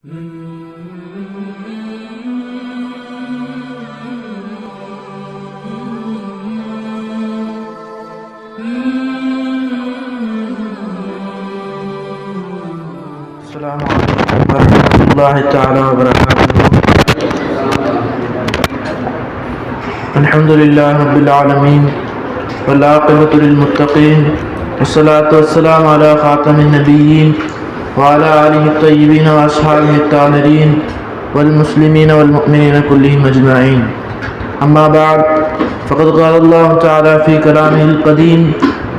السلام عليكم ورحمة الله تعالى وبركاته. الحمد لله رب العالمين والعاقبة للمتقين والصلاة والسلام على خاتم النبيين وعلى آله الطيبين وأصحابه الطاهرين والمسلمين والمؤمنين كلهم أجمعين. أما بعد فقد قال الله تعالى في كلامه القديم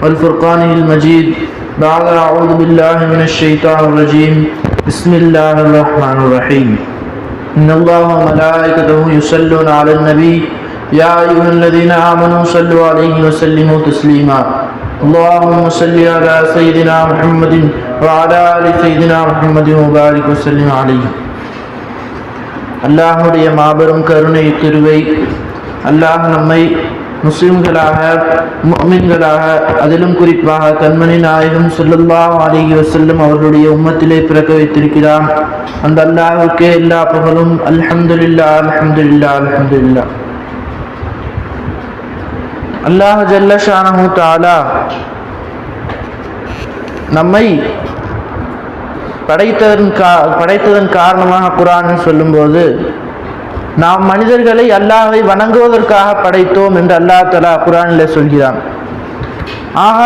والفرقان المجيد بعد أعوذ بالله من الشيطان الرجيم. بسم الله الرحمن الرحيم. إن الله وملائكته يصلون على النبي يا أيها الذين آمنوا صلوا عليه وسلموا تسليما. اللهم صل على سيدنا محمد وعلى آل سيدنا محمد وبارك وسلم عليه அல்லாஹுடைய மாபெரும் கருணை திருவை அல்லாஹ் நம்மை முஸ்லிம்களாக முஃமின்களாக அதிலும் குறிப்பாக கண்மணி நாயகம் ஸல்லல்லாஹு அலைஹி வஸல்லம் அவர்களுடைய உம்மத்திலே பிறக்க வைத்திருக்கிறான் அந்த அல்லாஹ்வுக்கே எல்லா புகழும் அல்ஹம்துலில்லாஹ் அல்ஹம்துலில்லாஹ் அல்ஹம்துலில்லாஹ் அல்லாஹ் ஜல்ல ஷானஹு நம்மை படைத்ததன் கா படைத்ததன் காரணமாக குரான் சொல்லும்போது நாம் மனிதர்களை அல்லாஹை வணங்குவதற்காக படைத்தோம் என்று அல்லாஹ் தலா குரானில் சொல்கிறான். ஆக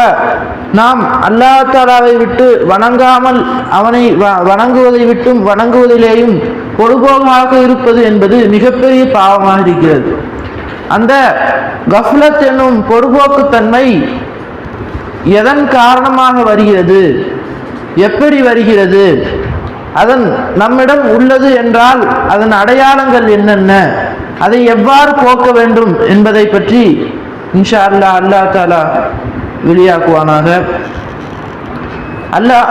நாம் அல்லாஹ் தாலாவை விட்டு வணங்காமல் அவனை வ- வணங்குவதை விட்டும் வணங்குவதிலேயும் பொழுபோகமாக இருப்பது என்பது மிகப்பெரிய பாவமாக இருக்கிறது. அந்த கஃப்லத் என்னும் பொறுபோக்குத்தன்மை எதன் காரணமாக வருகிறது? எப்படி வருகிறது? அதன் நம்மிடம் உள்ளது என்றால் அதன் அடையாளங்கள் என்னென்ன? அதை எவ்வாறு போக்க வேண்டும் என்பதை பற்றி இன்ஷா அல்லா அல்லாஹ் தாலா வெளியாக்குவானாக. அல்லாஹ்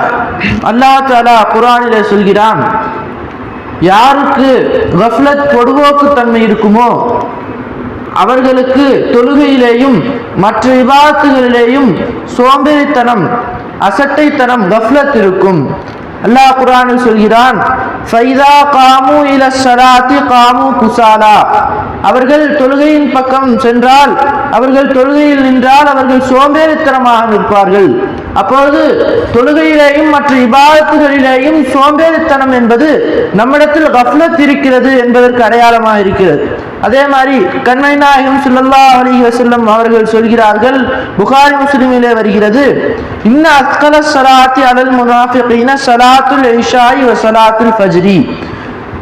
அல்லாஹ் தாலா குரானிலே சொல்கிறான் யாருக்கு கஃப்லத் பொடுபோக்குத்தன்மை இருக்குமோ அவர்களுக்கு தொழுகையிலேயும் மற்ற விவாதத்துகளிலேயும் சோம்பேறித்தனம் அசட்டைத்தனம் கஃப்லத் இருக்கும். அல்லாஹ் குரானில் சொல்கிறான் ஃபைதா காமு இல ஸலாத்தி காமு குசாலா. அவர்கள் தொழுகையின் பக்கம் சென்றால் அவர்கள் தொழுகையில் நின்றால் அவர்கள் சோம்பேறித்தனமாக நிற்பார்கள். அப்பொழுது தொழுகையிலேயும் மற்ற விவாதத்துகளிலேயும் சோம்பேறித்தனம் என்பது நம்மிடத்தில் கஃப்லத் இருக்கிறது என்பதற்கு அடையாளமாக இருக்கிறது. அதே மாதிரி கண்மை நாயகம் சுல்லா அலி வசல்லம் அவர்கள் சொல்கிறார்கள் புகாரி முஸ்லிமிலே வருகிறது இன்ன அஸ்கல சலாத்தி அலல் முனாஃபிகின சலாத்துல் இஷாஇ வ சலாத்துல் ஃபஜ்ரி.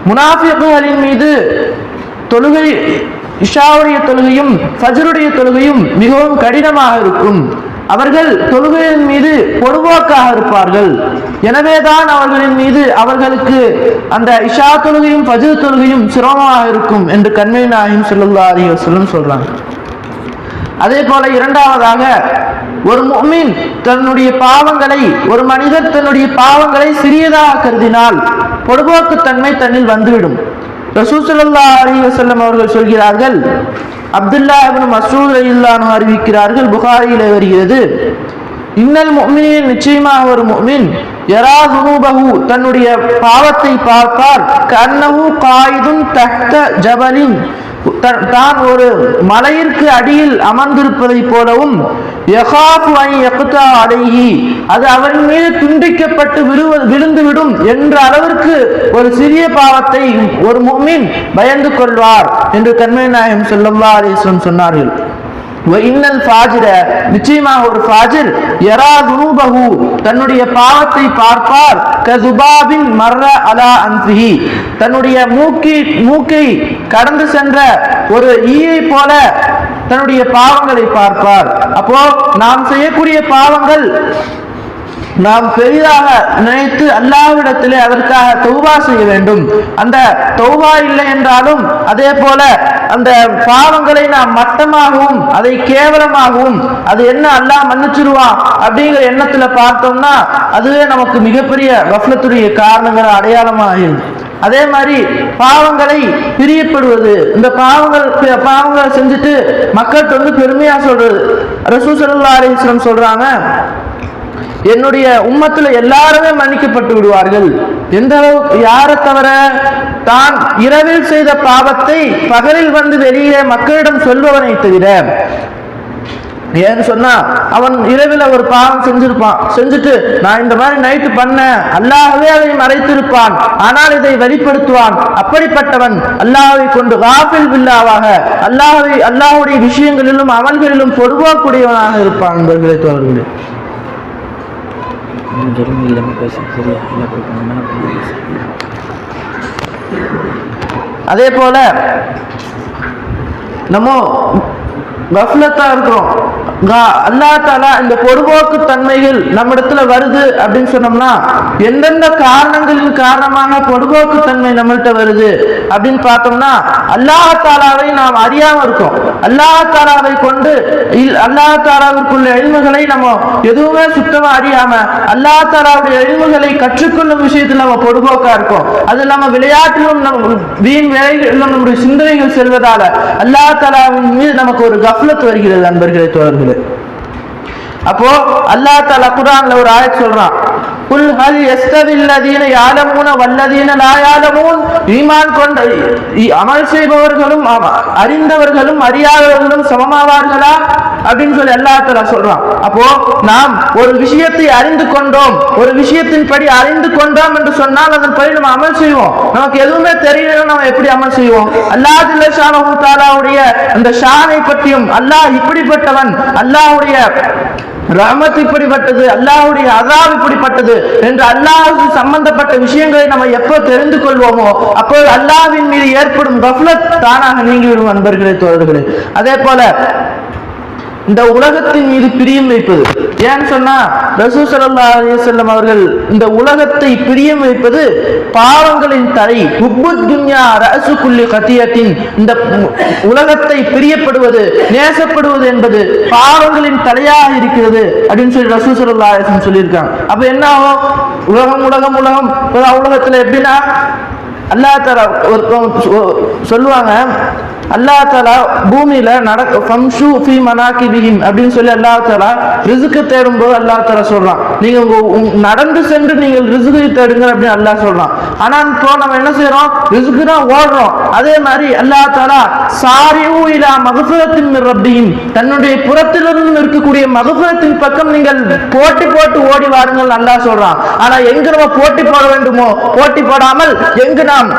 முனாஃபிகுகளின் மீது தொழுகை இஷாவுடைய தொழுகையும் ஃபஜ்ருடைய தொழுகையும் மிகவும் கடினமாக இருக்கும். அவர்கள் தொழுகையின் மீது பொதுவாக்காக இருப்பார்கள். எனவேதான் அவர்களின் மீது அவர்களுக்கு அந்த இஷா தொழுகையும் ஃபஜ்ர் தொழுகையும் சிரமமாக இருக்கும் என்று கண்மை நாயும் ஸல்லல்லாஹு அலைஹி வஸல்லம் சொல்றாங்க. அதே போல இரண்டாவதாக ஒரு மீன் தன்னுடைய பாவங்களை ஒரு மனிதர் தன்னுடைய பாவங்களை சிறியதாக கருதினால் பொடுபோக்குத்தன்மை தன்னில் வந்துவிடும். ரசூசல்லா அலி வசல்லம் அவர்கள் சொல்கிறார்கள் அப்துல்லா மசூத் ரலியல்லாஹு அறிவிக்கிறார்கள் புகாரியிலே வருகிறது இன்னல் முஃமினின் நிச்சயமாக ஒரு முக்மின் யரா தன்னுடைய பாவத்தை பார்ப்பார் கன்னஹு காய்தும் தஹ்த ஜபலின். தான் ஒரு மலையிற்கு அடியில் அமர்ந்திருப்பதைப் போலவும் அடைகி அது அவன் மீது துண்டிக்கப்பட்டு விழுவ விழுந்துவிடும் என்ற அளவிற்கு ஒரு சிறிய பாவத்தை ஒரு முமின் பயந்து கொள்வார் என்று கண்மணி நாயகம் ஸல்லல்லாஹு சொன்னார்கள். நிச்சயமாக ஒரு ஃபாஜிர் யரா துனூபஹு தன்னுடைய பாவத்தை பார்ப்பார். கசுபாபின் மர்ர அலா அன்ஃபிஹி. தன்னுடைய மூக்கி மூக்கை கடந்து சென்ற ஒரு ஈயை போல தன்னுடைய பாவங்களை பார்ப்பார். அப்போ நாம் செய்யக்கூடிய பாவங்கள் நாம் பெரிதாக நினைத்து அல்லாவிடத்திலே அதற்காக தௌபா செய்ய வேண்டும். அந்த தௌபா இல்லை என்றாலும் அதே போல அந்த பாவங்களை நாம் மட்டமாகவும் அதை கேவலமாகவும் அது என்ன அல்லாஹ் மன்னிச்சிருவான் அப்படிங்கிற எண்ணத்துல பார்த்தோம்னா அதுவே நமக்கு மிகப்பெரிய வஃலத்துடைய காரணங்கிற அடையாளமாகும் அதே மாதிரி பாவங்களை பிரியப்படுவது இந்த பாவங்கள் பாவங்களை செஞ்சுட்டு மக்கள்கிட்ட வந்து பெருமையா சொல்றது ரசூசல்லா அலிஸ்லம் சொல்றாங்க என்னுடைய உம்மத்துல எல்லாருமே மன்னிக்கப்பட்டு விடுவார்கள். எந்த அளவுக்கு யாரை தவிர தான் இரவில் செய்த பாவத்தை பகலில் வந்து வெளியே மக்களிடம் சொல்பவனை தவிர ஏன்னு சொன்னா அவன் இரவில் ஒரு பாவம் செஞ்சிருப்பான். செஞ்சுட்டு நான் இந்த மாதிரி நைட்டு பண்ணேன். அல்லாஹவே அதை மறைத்திருப்பான். ஆனால் இதை வெளிப்படுத்துவான். அப்படிப்பட்டவன் அல்லாஹை கொண்டு காபில் பில்லாவாக அல்லாஹை அல்லாஹுடைய விஷயங்களிலும் அமல்களிலும் பொறுவாக்கூடியவனாக இருப்பான். என்பர்களே தோழர்களே. ஜெருமி இல்லாமல் பேச சரியா இல்லை அதே போல நம்ம கஃப்லத்தா இருக்கிறோம். கா- அல்லாஹ் தாலா இந்த பொதுபோக்கு தன்மைகள் நம்மிடத்துல வருது அப்படின்னு சொன்னோம்னா எந்தெந்த காரணங்களின் காரணமான பொதுபோக்கு தன்மை நம்மள்கிட்ட வருது அப்படின்னு பார்த்தோம்னா அல்லாஹ் தாலாவை நாம் அறியாம இருக்கோம். அல்லாஹ் தாலாவை கொண்டு இல்- அல்லாஹ் தாலாவிற்குள்ள நம்ம எதுவுமே சுத்தமா அறியாம அல்லாஹ் தாராவுடைய எழில்முகளை கற்றுக்கொள்ளும் விஷயத்தில் நம்ம பொதுபோக்கா இருக்கோம். அது இல்லாம விளையாட்டிலும் நம்ம வீண் வேலைகளிலும் நம்முடைய சிந்தனைகள் செல்வதால அல்லாஹ் தாலாவின் மீது நமக்கு ஒரு கஃப்லத் வருகிறது அன்பர்களே தோழர்களே. அப்போ அல்லாஹ் தாலா குர்ஆன்ல ஒரு ஆயத் சொல்றான். குல் ஹல் யஸ்தவில் யாலமூன வல்லதீன லாயாலமூன் ஈமான் கொண்ட அமல் செய்பவர்களும் அறிந்தவர்களும் அறியாதவர்களும் சமமாவார்களா? அப்படின்னு சொல்லி எல்லாத்துல சொல்றான். அப்போ நாம் ஒரு விஷயத்தை அறிந்து கொண்டோம். ஒரு விஷயத்தின் படி அறிந்து கொண்டோம் என்று சொன்னால் அதன் படி நம்ம அமல் செய்வோம். நமக்கு எதுவுமே தெரியல நம்ம எப்படி அமல் செய்வோம்? அல்லாஹ் ஷானு தாலாவுடைய அந்த ஷானை பற்றியும் அல்லாஹ் இப்படிப்பட்டவன் அல்லாஹுடைய ரஹமத் இப்படிப்பட்டது அல்லாஹ்வுடைய அதாப் இப்படிப்பட்டது என்று அல்லாஹுக்கு சம்பந்தப்பட்ட விஷயங்களை நம்ம எப்போ தெரிந்து கொள்வோமோ அப்போது அல்லாவின் மீது ஏற்படும் கஃலத் தானாக நீங்கிவிடும் அன்பர்களே தோழர்களே. அதே போல இந்த உலகத்தின் மீது பிரியம் வைப்பது. ஏன்னு சொன்னா ரசூ ஸல்லல்லாஹு அலைஹி அவர்கள் இந்த உலகத்தை பிரியம் வைப்பது பாவங்களின் தலை. உப்புத் துன்யா ரசு குல்லி கத்தியத்தின் இந்த உலகத்தை பிரியப்படுவது நேசப்படுவது என்பது பாவங்களின் தலையாக இருக்கிறது அப்படின்னு சொல்லி ரசூ ஸல்லல்லாஹு அலைஹி சொல்லியிருக்காங்க. அப்ப என்ன ஆகும்? உலகம் உலகம் உலகம். உலகத்தில் உலகத்துல எப்படின்னா அல்லா தர ஒருத்தவங்க சொ- சொல்லுவாங்க அல்லாஹ் தாலா பூமியில நடக்க ஃபம்ஷு ஃபி மனாகிபிஹிம் அப்படின்னு சொல்லி அல்லாஹ் தாலா ரிசுக்கு தேடும்போது அல்லா தாலா சொல்றான். நீங்க உங்க நடந்து சென்று நீங்கள் ரிசுக்கை தேடுங்க அப்படின்னு அல்லா சொல்றான். ஆனா இப்போ நம்ம என்ன செய்யறோம் ரிசுக்கு தான் ஓடுறோம். அதே மாதிரி அல்லா தாலா சாரியூ இலா மகசுரத்தின் ரப்பியும் தன்னுடைய புறத்திலிருந்து இருக்கக்கூடிய மகசுரத்தின் பக்கம் நீங்கள் போட்டி போட்டு ஓடி வாருங்கள் நல்லா சொல்றான். ஆனா எங்க நம்ம போட்டி போட வேண்டுமோ? போட்டி போடாமல் எங்கு நாம்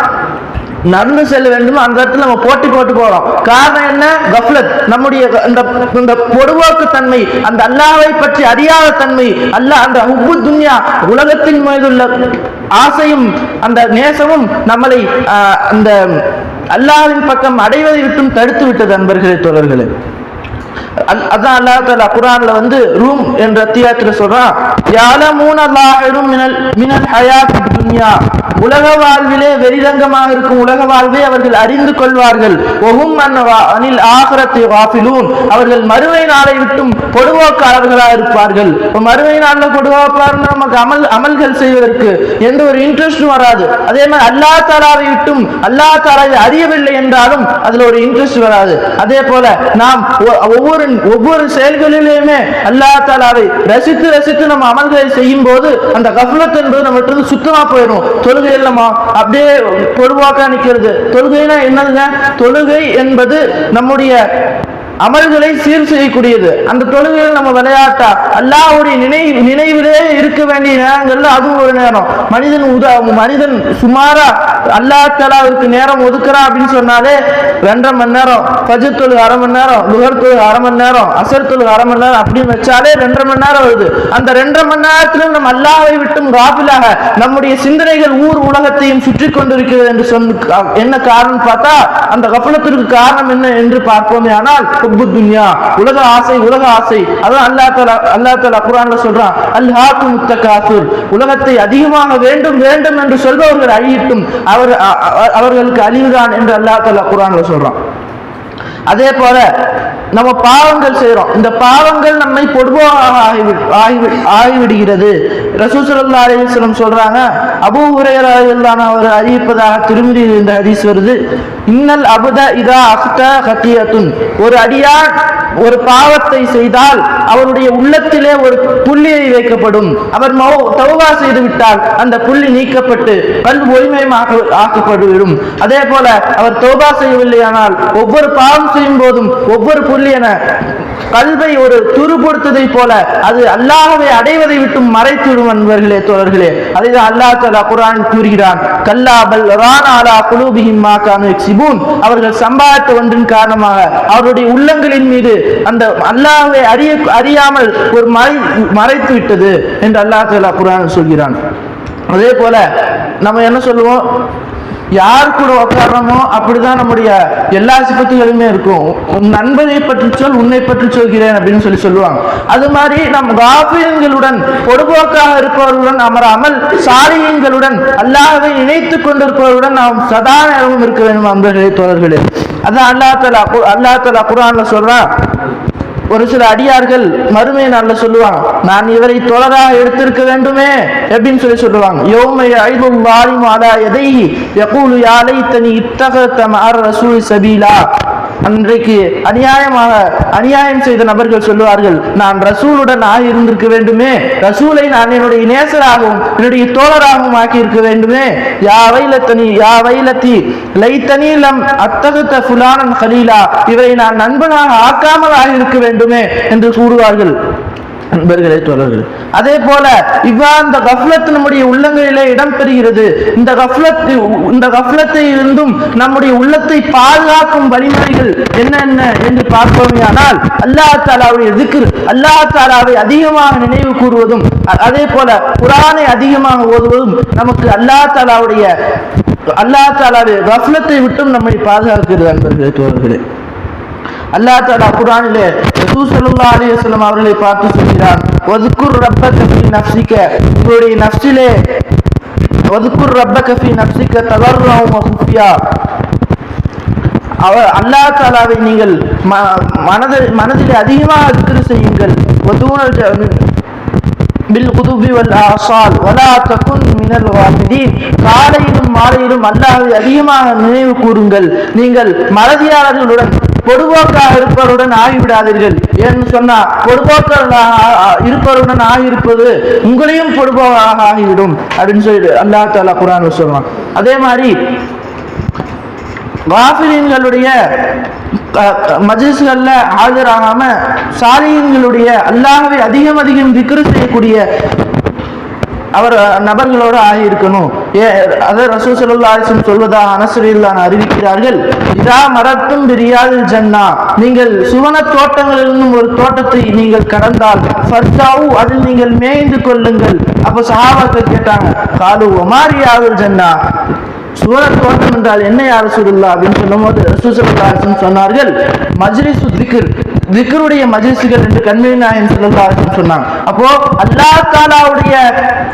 நடந்து செல்ல வேண்டும் அந்த இடத்துல நம்ம போட்டி போட்டு போறோம். காரணம் என்ன? கஃப்லத் நம்முடைய இந்த இந்த பொடுவோக்கு தன்மை அந்த அல்லாவை பற்றி அறியாத தன்மை அல்லாஹ் அந்த உப்பு துன்யா உலகத்தின் மீதுள்ள ஆசையும் அந்த நேசமும் நம்மளை அந்த அல்லாவின் பக்கம் அடைவதை விட்டும் தடுத்து விட்டது அன்பர்களே தோழர்களே. அதான் அல்லா தாலா குரான்ல வந்து ரூம் என்ற அத்தியாயத்துல சொல்றான் யாலமூன லாஹிரும் மினல் மினல் ஹயாத் துன்யா. உலக வாழ்விலே வெறிரங்கமாக இருக்கும் உலக வாழ்வை அவர்கள் அறிந்து கொள்வார்கள். ஒஹும் அனில் ஆகரத்தை வாஃபிலூன் அவர்கள் மறுவை நாளை விட்டும் பொடுவோக்காளர்களாக இருப்பார்கள். மறுவை நாளில் நாள்ல நமக்கு அமல் அமல்கள் செய்வதற்கு எந்த ஒரு இன்ட்ரெஸ்டும் வராது. அதே மாதிரி அல்லா தாலாவை விட்டும் அல்லா தாலாவை அறியவில்லை என்றாலும் அதுல ஒரு இன்ட்ரெஸ்ட் வராது. அதே போல நாம் ஒவ்வொரு ஒவ்வொரு செயல்களிலுமே அல்லா தாலாவை ரசித்து ரசித்து நம்ம அமல்களை செய்யும் போது அந்த கஃப்லத் என்பது நம்ம இருந்து சுத்தமா போயிடும். தொழுகை இல்லமா அப்படியே பொதுவாக நிக்கிறது. தொழுகைனா என்னதுங்க? தொழுகை என்பது நம்முடைய அமல்களை சீர் செய்யக்கூடியது. அந்த தொழுகையில் நம்ம விளையாட்டா அல்லாவுடைய நினைவு நினைவிலே இருக்க வேண்டிய நேரங்கள்ல அதுவும் ஒரு நேரம். மனிதன் உதா மனிதன் சுமாரா அல்லாஹ் தலாவிற்கு நேரம் ஒதுக்குறா அப்படின்னு சொன்னாலே ரெண்டரை மணி நேரம் ஃபஜர் தொழுகு அரை மணி நேரம் துஹர் தொழுகு அரை மணி நேரம் அசர் தொழுகு அரை மணி நேரம் அப்படின்னு வச்சாலே ரெண்டரை மணி நேரம் வருது. அந்த ரெண்டரை மணி நேரத்துல நம்ம அல்லாவை விட்டும் காபிலாக நம்முடைய சிந்தனைகள் ஊர் உலகத்தையும் சுற்றி கொண்டிருக்கிறது என்று சொன்ன என்ன காரணம் பார்த்தா அந்த கப்பலத்திற்கு காரணம் என்ன என்று பார்ப்போமே ஆனால் ஹுப்பு துன்யா உலக ஆசை உலக ஆசை. அதான் அல்லா தலா அல்லா தலா குரான்ல சொல்றான் அல்ஹாக்கு முத்தகாசுர் உலகத்தை அதிகமாக வேண்டும் வேண்டும் என்று சொல்பவர்கள் அழியட்டும். அவர் அவர்களுக்கு அழிவுதான் என்று அல்லா தலா குரான்ல சொல்றான். அதே போல நம்ம பாவங்கள் செய்கிறோம் இந்த பாவங்கள் நம்மை பொடுவாக ஆகிவி ஆகி ஆகிவிடுகிறது. ரசூசல்லா அலிஸ்லம் சொல்றாங்க அபூ ஹுரையரா அவர் அறிவிப்பதாக திருமதி இந்த ஹதீஸ் வருது. இன்னல் அபுத இதா அஃத ஹத்தியத்துன். ஒரு அடியார் ஒரு பாவத்தை செய்தால் அவருடைய உள்ளத்திலே ஒரு புள்ளியை வைக்கப்படும். அவர் மௌ- தௌபா செய்து விட்டால் அந்த புள்ளி நீக்கப்பட்டு கல் ஒளிமயமாக ஆக்கப்படுவிடும். அதே போல அவர் தௌபா செய்யவில்லையானால் ஒவ்வொரு பாவம் செய்யும் போதும் ஒவ்வொரு புள்ளி என கல்வை ஒரு துருப்படுத்ததை போல அது அல்லாஹவை அடைவதை விட்டும் மறைத்துவிடும் என்பர்களே தோழர்களே. அதைதான் அல்லாஹ் தஆலா குர்ஆன் கூறுகிறான். கல்லா பல் ரான குலூபிஹிம் மா கானு அவர்கள் சம்பாதித்த ஒன்றின் காரணமாக அவருடைய உள்ளங்களின் மீது அந்த அல்லாஹை அறிய அறியாமல் ஒரு மறை மறைத்து விட்டது என்று அல்லாஹ் தலா குரான் சொல்கிறான். அதே போல நம்ம என்ன சொல்லுவோம்? யார் கூட உட்கார்றோமோ அப்படிதான் நம்முடைய எல்லா சிபத்துகளுமே இருக்கும். உன் நண்பனை பற்றி சொல் உன்னை பற்றி சொல்கிறேன் அப்படின்னு சொல்லி சொல்லுவாங்க. அது மாதிரி நம் காபியங்களுடன் பொதுபோக்காக இருப்பவர்களுடன் அமராமல் சாரியங்களுடன் அல்லாஹ்வை இணைத்துக் கொண்டிருப்பவர்களுடன் நாம் சதா நேரமும் இருக்க வேண்டும் அன்பர்களே தோழர்களே. அதான் அல்லாஹ் தலா அல்லாஹ் தலா குரான்ல சொல்றான் ஒரு சில அடியார்கள் மறுமை நாள்ல சொல்லுவாங்க நான் இவரை தொடராக எடுத்திருக்க வேண்டுமே அப்படின்னு சொல்லி சொல்லுவாங்க. யோமை ஐதும் வாலிம் மாதா எதை யகூலு யாலை தனி இத்தக மார் ரசூல் சபீலா அன்றைக்கு அநியாயமாக அநியாயம் செய்த நபர்கள் சொல்லுவார்கள் நான் ரசூலுடன் ஆகி இருந்திருக்க வேண்டுமே ரசூலை நான் என்னுடைய நேசராகவும் என்னுடைய தோழராகவும் ஆக்கி இருக்க வேண்டுமே. யா வைலத்தனி யா வைலத்தி லைத்தனி லம் அத்தகத்த புலானன் ஹலீலா இவரை நான் நண்பனாக ஆக்காமல் ஆகியிருக்க வேண்டுமே என்று கூறுவார்கள். நண்பர்களே தோழர்கள். அதே போல இவ்வாறு இந்த கஃப்லத் நம்முடைய உள்ளங்களிலே இடம் பெறுகிறது. இந்த கஃப்லத் இந்த கஃப்லத்தை இருந்தும் நம்முடைய உள்ளத்தை பாதுகாக்கும் வழிமுறைகள் என்னென்ன என்று பார்ப்போமேயானால் அல்லாஹ் தாலாவுடைய திக்ர் அல்லாஹ் தாலாவை அதிகமாக நினைவு கூறுவதும் அதே போல குரானை அதிகமாக ஓதுவதும் நமக்கு அல்லாஹ் தாலாவுடைய அல்லாஹ் தாலாவுடைய கஃப்லத்தை விட்டும் நம்மை பாதுகாக்கிறது அன்பர்களே தோழர்களே. அல்லாஹ் தாலா குரானிலே ரசூல் அவர்களை பார்த்து சொல்கிறான் ஒதுக்குர் ரப்ப கஃபி நப்சிக்க உங்களுடைய நப்சிலே ஒதுக்குர் ரப்ப ஃபீ நப்சிக்க ததர்ருஅன் வ குஃபியா அவர் அல்லாஹ் தாலாவை நீங்கள் ம- மனதில் மனதில் அதிகமாக திக்ரு செய்யுங்கள். வதூனல் ஜ- பில் குதுபி வல் வலா தகுன் மினல் காலையிலும் மாலையிலும் அல்லாஹ்வை அதிகமாக நினைவு கூறுங்கள். நீங்கள் மறதியாளர்களுடன் பொதுபோக்காக இருப்பவருடன் ஆகிவிடாதீர்கள். ஏன்னு சொன்னா பொதுபோக்கர்களாக இருப்பவருடன் ஆகியிருப்பது உங்களையும் பொதுபோக்காக ஆகிவிடும். அப்படின்னு சொல்லி அல்லாஹ் தாலா குரான் சொல்லுவான் அதே மாதிரி காஃபிரீன்களுடைய மஜிஸ்கள்ல ஆஜராகாம சாலியன்களுடைய அல்லாஹவை அதிகம் அதிகம் திக்ரு செய்யக்கூடிய அவர் நபர்களோடு ஆகியிருக்கணும். ஏ அதை ரசூல் ஸல்லல்லாஹு அலைஹி வஸல்லம் சொல்வதாக அனசரில்லான் அறிவிக்கிறார்கள். இதா மரத்தும் பிரியாது ஜன்னா. நீங்கள் சுவன தோட்டங்களிலிருந்தும் ஒரு தோட்டத்தை நீங்கள் கடந்தால் ஃபர்தாவு அதில் நீங்கள் மேய்ந்து கொள்ளுங்கள். அப்போ சஹாபாக்கள் கேட்டாங்க காலு ஒமாரியாவில் ஜன்னா. சுவன தோட்டம் என்றால் என்ன யார் சுருல்லா அப்படின்னு சொல்லும்போது போது ஸல்லல்லாஹு சொன்னார்கள் மஜ்ரி சுத்திக்கு திக்ருடைய மஜிசுகள் என்று கண்மணி நாயன் ஸல்லல்லாஹு சொன்னாங்க. அப்போ அல்லாஹ் தாலாவுடைய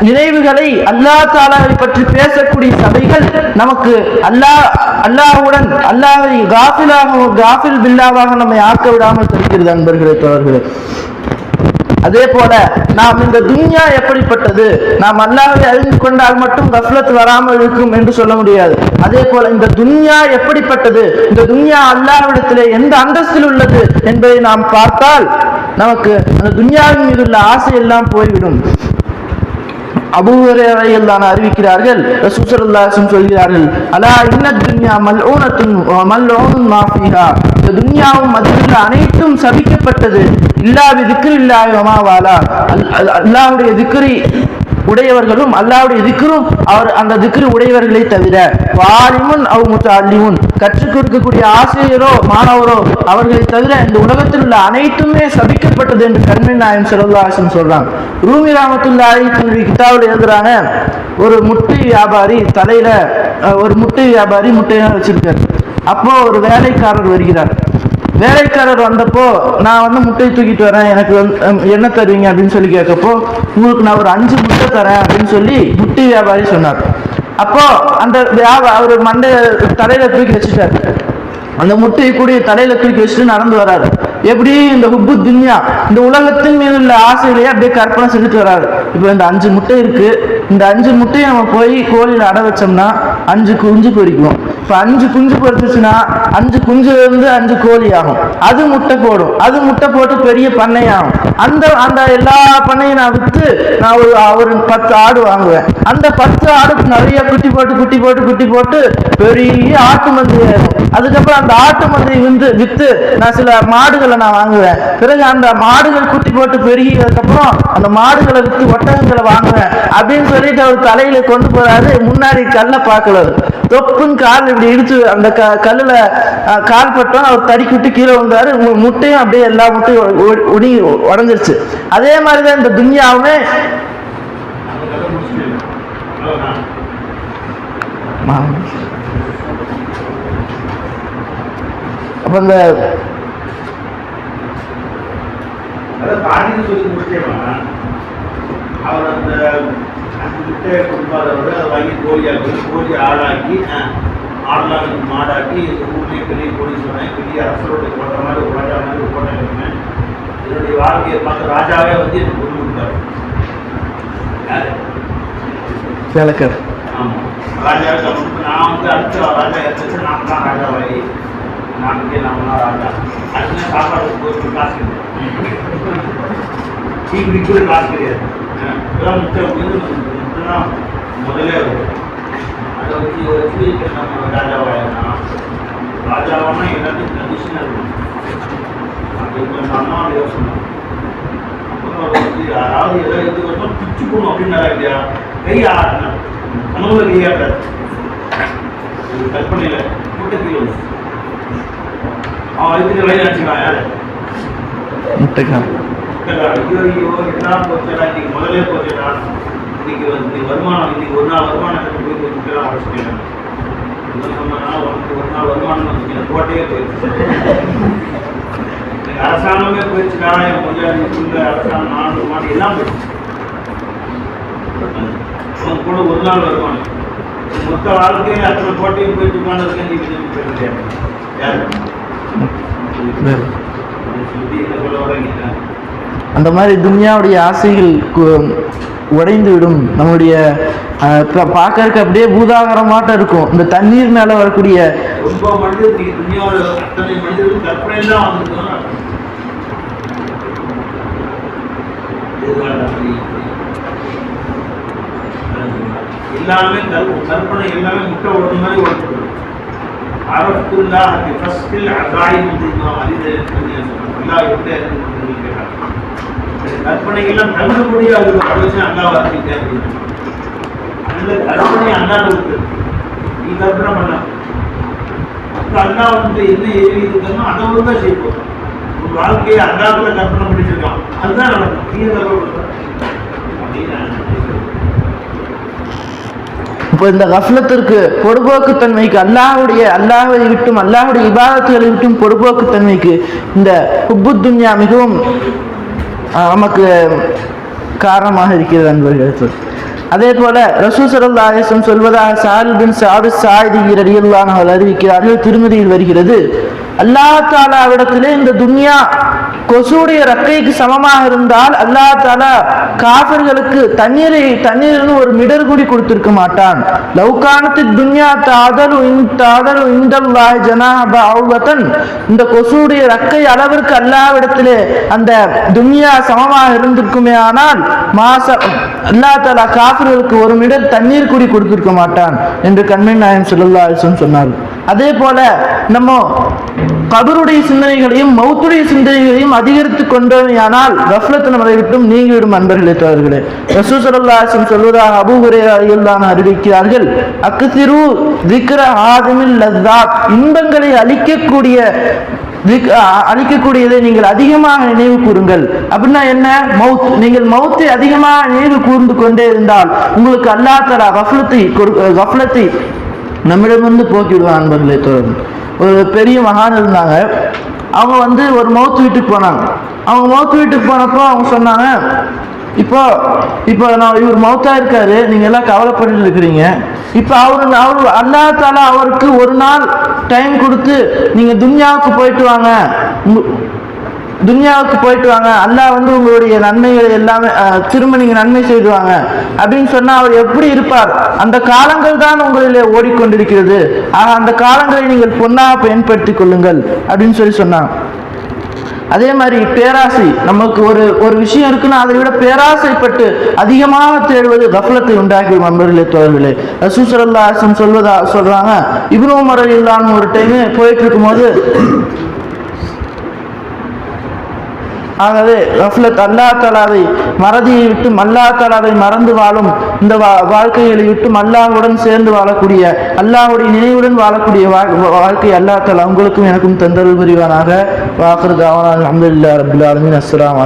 நினைவுகளை அல்லாஹ் தாலாவை பற்றி பேசக்கூடிய சபைகள் நமக்கு அல்லாஹ் அல்லாஹ்வுடன் அல்லாவை காஃபிலாக காஃபில் பில்லாவாக நம்மை ஆக்க விடாமல் இருக்கிறது அன்பர்களே தோழர்களே. அதே போல நாம் இந்த துன்யா எப்படிப்பட்டது? நாம் அல்லாவை அறிந்து கொண்டால் மட்டும் கஃப்லத் வராமல் இருக்கும் என்று சொல்ல முடியாது. அதே போல இந்த துன்யா எப்படிப்பட்டது? இந்த துன்யா அல்லாவிடத்திலே எந்த அந்தஸ்தில் உள்ளது என்பதை நாம் பார்த்தால் நமக்கு அந்த துன்யாவின் மீது உள்ள ஆசை எல்லாம் போய்விடும். அபூஹரையில் தான் அறிவிக்கிறார்கள். ரசூசல்லாசும் சொல்கிறார்கள் அலா இன்ன துன்யா மல்ஊனத்துன் மல்ஊனுன் மாஃபிஹா இந்த துன்யாவும் அதில் அனைத்தும் சபிக்கப்பட்டது. இல்லாவி திக்கிரி இல்லாயமாவாலா அல்லாவுடைய திக்கிரி உடையவர்களும் அல்லாவுடைய திக்கரும் அவர் அந்த திக்ரு உடையவர்களை தவிர வாலிமுன் அவ் முத்தல்லிமுன் கற்றுக் கொடுக்கக்கூடிய ஆசிரியரோ மாணவரோ அவர்களை தவிர இந்த உலகத்தில் உள்ள அனைத்துமே சபிக்கப்பட்டது என்று கண்மணி நாயம் செல்லல்லாசன் சொல்றாங்க ரூமி ராமத்துள்ள தன்னுடைய கிதாவில் எழுதுறாங்க ஒரு முட்டை வியாபாரி தலையில ஒரு முட்டை வியாபாரி முட்டையாக வச்சிருக்காரு. அப்போ ஒரு வேலைக்காரர் வருகிறார். வேலைக்காரர் வந்தப்போ நான் வந்து முட்டையை தூக்கிட்டு வரேன் எனக்கு வந்து, என்ன தருவீங்க? அப்படின்னு சொல்லி கேட்கப்போ உங்களுக்கு நான் ஒரு அஞ்சு முட்டை தரேன் அப்படின்னு சொல்லி முட்டை வியாபாரி சொன்னார். அப்போ அந்த வியாபா அவர் மண்டைய தலையில தூக்கி வச்சுட்டார். அந்த முட்டையை கூடிய தலையில தூக்கி வச்சுட்டு நடந்து வராரு. எப்படி? இந்த ஹுப்பு துன்யா இந்த உலகத்தின் மீது உள்ள ஆசையிலேயே அப்படியே கற்பனை செஞ்சுட்டு வராரு. இப்போ இந்த அஞ்சு முட்டை இருக்கு. இந்த அஞ்சு முட்டையை நம்ம போய் கோழியில் அடை வச்சோம்னா அஞ்சு குஞ்சு பொரிக்கும். இப்போ அஞ்சு குஞ்சு பொரிச்சுச்சுன்னா அஞ்சு குஞ்சுலேருந்து அஞ்சு கோழி ஆகும் அது முட்டை போடும். அது முட்டை போட்டு பெரிய பண்ணை ஆகும் அந்த அந்த எல்லா பண்ணையும் நான் விற்று நான் ஒரு ஒரு பத்து ஆடு வாங்குவேன். அந்த பத்து ஆடு நிறைய குட்டி போட்டு குட்டி போட்டு குட்டி போட்டு பெரிய ஆட்டு மந்தி ஆகும் அதுக்கப்புறம் அந்த ஆட்டு மந்தி வந்து விற்று நான் சில மாடுகளை நான் வாங்குவேன். பிறகு அந்த மாடுகள் குட்டி போட்டு பெருகினதுக்கப்புறம் அந்த மாடுகளை விற்று ஒட்டகங்களை வாங்குவேன். அப்படின்னு சொல்லிட்டு அவர் தலையில கொண்டு போறாரு. முன்னாடி கல்லை பார்க்கலாரு தொப்புன்னு கால் இப்படி இடிச்சு அந்த க கல்லுல கால் பட்டோம் அவர் தடிக்கு விட்டு கீழே வந்தாரு முட்டையும் அப்படியே எல்லா முட்டையும் ஒ- ஒடி உடஞ்சிருச்சு. அதே மாதிரி தான் இந்த துன்யாவுமே அப்ப இந்த அவர் அந்த அஞ்சு முட்டையை கொடுப்பாதவர் அதை வாங்கி கோழியாக்கி கோழி ஆடெல்லாம் வச்சு மாடாக்கி ஊர்லேயே பெரிய கோழி சொன்னேன் பெரிய அரசருடைய கோட்டை மாதிரி ஒரு ராஜா மாதிரி ஒரு கோட்டை என்னுடைய வாழ்க்கையை பார்த்து ராஜாவே வந்து எனக்கு கொண்டு கொடுத்தாரு. விளக்கர் ஆமாம் ராஜாவை நான் வந்து அடுத்த ராஜா எடுத்து நான் தான் ராஜாவாயி நாளைக்கே நம்ம தான் ராஜா. அடுத்த சாப்பாடு போட்டு காசு கிடையாது. டீ குடிக்கூட காசு கிடையாது. இதெல்லாம் முக்கியம் இதுதான் முதலே வரும் அதை வச்சு வச்சு நம்ம ராஜாவாயிருந்தான் ராஜாவானா எல்லாத்தையும் கண்டிஷனாக இருக்கும் அப்படி கொஞ்சம் அம்மா யோசனை அப்புறம் அவர் வந்து யாராவது எதை எது வரணும் பிச்சு போகணும் அப்படின்னாரா இல்லையா கை ஆடணும் கனவுல கை ஆடாது ஒரு கற்பனையில் முட்டை கீழே வந்து அவன் வயிற்றுக்கு வயல் யாரு முட்டைக்கான் முட்டைக்காரன். ஐயோ ஐயோ என்ன போச்சடா இன்னைக்கு முதலே போச்சடா இன்னைக்கு வந்து வருமானம் இன்னைக்கு ஒரு நாள் வருமானம் கட்டி போய் இவன் சொன்னா உனக்கு ஒரு நாள் வருமானம் வந்து கோட்டையே போயிடுச்சு. அரசாங்கமே போயிடுச்சுடா என் ஸ்கூல்ல அரசாங்கம் நாலு மாடு எல்லாம் போயிடுச்சு. உனக்கு கூட ஒரு நாள் வருமானம். மொத்த வாழ்க்கையில அத்தனை கோட்டையும் போயிட்டு உட்காந்துருக்கேன் நீ கொஞ்சம் யாரு. சொல்லி என்ன சொல்ல வரீங்க அந்த மாதிரி துன்யாவுடைய ஆசைகள் உடைந்து விடும் நம்மளுடைய பார்க்கறதுக்கு அப்படியே பூதாகரமாட்டம் இருக்கும். இந்த தண்ணீர் மேல வரக்கூடிய எல்லாமே கற்பனை எல்லாமே முட்டை ஓடுற மாதிரி ஓடுது அரபுல்லா அது ஃபஸ்ட்டில் எப்படி அறிந்து கேட்டாங்க கற்பனை எல்லாம் தங்க ஒரு ஆலோசனை அல்லா வார்த்தை நல்ல கற்பனை அல்லாத விட்டு நீ கற்பனை பண்ண. அப்ப அல்லா வந்து என்ன ஏறி இருக்கணும் அதை ஒரு தான் செய்வோம் ஒரு வாழ்க்கையை அல்லாத்துல கற்பனை பண்ணிச்சிருக்கான் அதுதான் நடக்கும் நீ கற்பனை இப்போ இந்த கஃலத்திற்கு பொடுபோக்குத்தன்மைக்கு அல்லாஹுடைய அல்லாஹை விட்டும் அல்லாஹுடைய இபாதத்துகளை விட்டும் பொடுபோக்குத்தன்மைக்கு இந்த ஹுப்பு துன்யா மிகவும் நமக்கு காரணமாக இருக்கிறது அன்பர்கள். அதே போல ரசூ அலிஸ்லம் சொல்வதாக சால் பின் சாது சாயிதி ரலியல்லாஹு அவர்கள் அறிவிக்கிறார்கள் திருமதியில் வருகிறது அல்லாஹ் தாலாவிடத்திலே இந்த துன்யா கொசுடைய ரக்கைக்கு சமமாக இருந்தால் அல்லா தாலா காஃபிர்களுக்கு தண்ணீரை தண்ணீர்னு ஒரு மிடர் கூடி கொடுத்திருக்க மாட்டான். லவுகானத்து துன்யா தாதல் தாதல் தாதலு இந்தல்லாஹ் இந்த கொசுடைய ரக்கை அளவிற்கு அல்லாவிடத்திலே அந்த துன்யா சமமாக இருந்திருக்குமே ஆனால் மாச அல்லா தாலா காஃபிர்களுக்கு ஒரு மிடர் தண்ணீர் கூடி கொடுத்திருக்க மாட்டான் என்று கண்மணி நாயம் சொல்லல்லா சொன்னார் அதே போல நம்ம கபருடைய சிந்தனைகளையும் மௌத்துடைய சிந்தனைகளையும் அதிகரித்து கொண்டோமையானால் கஃப்லத் நம்மளை விட்டும் நீங்கிவிடும் அன்பர்களே தோழர்களே ரசூசரல்லாசம் சொல்வதாக அபு ஹுரேரான் அறிவிக்கிறார்கள் அக்குசிரு திக்ர ஆதமில் லத்தாத் இன்பங்களை அளிக்கக்கூடிய திக்- அளிக்கக்கூடியதை நீங்கள் அதிகமாக நினைவு கூறுங்கள். அப்படின்னா என்ன? மவுத் நீங்கள் மௌத்தை அதிகமாக நினைவு கூர்ந்து கொண்டே இருந்தால் உங்களுக்கு அல்லா தலா கஃப்லத்தை கொடு கஃப்லத்தை நம்மிடமிருந்து போக்கிவிடுவான் அன்பர்களை தொடர்ந்து ஒரு பெரிய மகான் இருந்தாங்க. அவங்க வந்து ஒரு மௌத்து வீட்டுக்கு போனாங்க. அவங்க மௌத்து வீட்டுக்கு போனப்போ அவங்க சொன்னாங்க இப்போ இப்போ நான் இவர் மௌத்தா இருக்காரு நீங்க எல்லாம் கவலைப்பட்டு இருக்கிறீங்க. இப்போ அவரு அவர் அல்லா தாலா அவருக்கு ஒரு நாள் டைம் கொடுத்து நீங்க துன்யாவுக்கு போயிட்டு வாங்க. துன்யாவுக்கு போயிட்டு வாங்க. அல்லாஹ் வந்து உங்களுடைய நன்மைகளை எல்லாமே திரும்ப நீங்க நன்மை செய்துவாங்க அப்படின்னு சொன்னா அவர் எப்படி இருப்பார்? அந்த காலங்கள் தான் உங்களிலே ஓடிக்கொண்டிருக்கிறது. ஆக அந்த காலங்களை நீங்கள் பொன்னாக பயன்படுத்திக் கொள்ளுங்கள் அப்படின்னு சொல்லி சொன்னாங்க அதே மாதிரி பேராசை நமக்கு ஒரு ஒரு விஷயம் இருக்குன்னா அதை விட பேராசைப்பட்டு அதிகமாக தேடுவது கஃலத்தை உண்டாக்கி நண்பர்களே தோழர்களே ரசூசல்லா சொல்வதா சொல்றாங்க இப்னு உமர் இல்லான்னு ஒரு டைம் போயிட்டு இருக்கும்போது ஆகவே கஃலத் அல்லா தலாவை மறதியை விட்டு அல்லா தலாவை மறந்து வாழும் இந்த வா- வாழ்க்கைகளை விட்டு அல்லாஹுடன் சேர்ந்து வாழக்கூடிய அல்லாஹுடைய நினைவுடன் வாழக்கூடிய வா- வாழ்க்கை அல்லா தலா உங்களுக்கும் எனக்கும் தந்தல் புரிவானாக. வாக்குறது அவனால் அஹமதுல்லா ரபுல் ஆலமின். அஸ்ஸலாமு